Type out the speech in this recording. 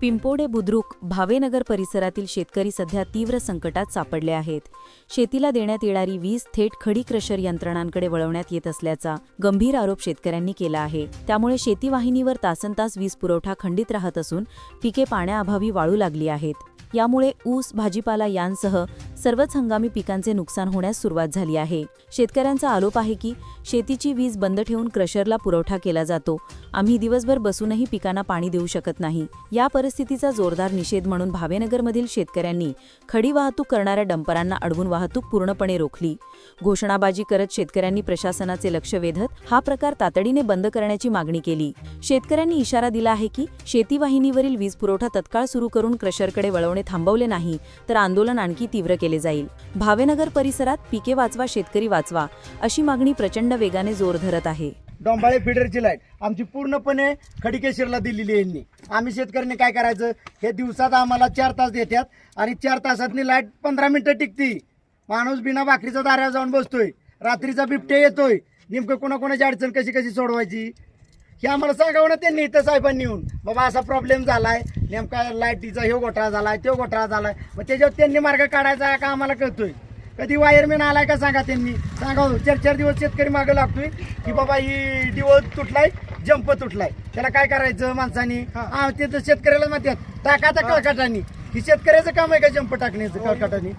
पिंपोडे बुद्रुक भावेनगर परिसरातील शेतकरी सध्या तीव्र संकटात सापडले आहेत. शेतीला देण्यात येणारी वीज थेट खडी क्रशर यंत्रणांकडे वळवण्यात येत असल्याचा गंभीर आरोप शेतकऱ्यांनी केला आहे. त्यामुळे शेती वाहिनीवर तासनतास वीज पुरवठा खंडित राहत असून पिके पाण्याअभावी वाळू लागली आहेत. यामुळे ऊस भाजीपाला यांसह सर्वच हंगामी पिकांचे नुकसान होण्यास सुरुवात झाली आहे. शेतकऱ्यांचा आरोप आहे की शेतीची वीज बंद ठेवून क्रशरला पुरवठा केला जातो. आम्ही दिवसभर बसूनही पिकांना पाणी देऊ शकत नाही. या परिस्थितीचा जोरदार निषेध म्हणून भावेनगरमधील शेतकऱ्यांनी खडी वाहतूक करणाऱ्या डंपरांना अडवून वाहतूक पूर्णपणे रोखली. घोषणाबाजी करत शेतकऱ्यांनी प्रशासनाचे लक्ष वेधत हा प्रकार तातडीने बंद करण्याची मागणी केली. शेतकऱ्यांनी इशारा दिला आहे की शेती वाहिनीवरील वीज पुरवठा तत्काळ सुरू करून क्रशरकडे वळवणे थांबवले नाही तर आंदोलन आणखी तीव्र केले. केले जाईल. भावेनगर परिसरात पिके वाचवा शेतकरी वाचवा अशी मागणी प्रचंड वेगाने जोर धरत आहे. डोंबाळे फिडरची लाइट. आमची पूर्णपणे खडीकेश्वरला दिलेली आहे यांनी. आम्ही शेतकऱ्यांनी काय करायचं? हे दिवसात आम्हाला चार तास देतात आणि चार तासातनी लाइट पंधरा मिनिटं टिकती. माणूस बिना भाकरीचा दाऱ्यावर जाऊन बसतोय. रात्रीचा बिबटे येतोय. नेमकं कोणाकोणाची अडचण कशी कशी सोडवायची? हे आम्हाला सांगावं ना त्यांनी इथं साहेबांनी येऊन. बाबा असा प्रॉब्लेम झालाय. नेमका लाईटीचा ह्यो घोटाळा झालाय तो घोटाळा झालाय. मग त्याच्यावर त्यांनी मार्ग काढायचा का आम्हाला कळतोय? कधी वायरमॅन आलाय का सांगा त्यांनी. सांगा हो, चार चार दिवस शेतकरी मागं लागतोय की बाबा ही डिवो तुटलाय जंप तुटलाय. त्याला काय करायचं माणसानी? हा. ते तर शेतकऱ्याला म्हणतात. टाका त्या कळकाटानी. ही शेतकऱ्याचं काम आहे का जंप टाकण्याचं कळकाटानी?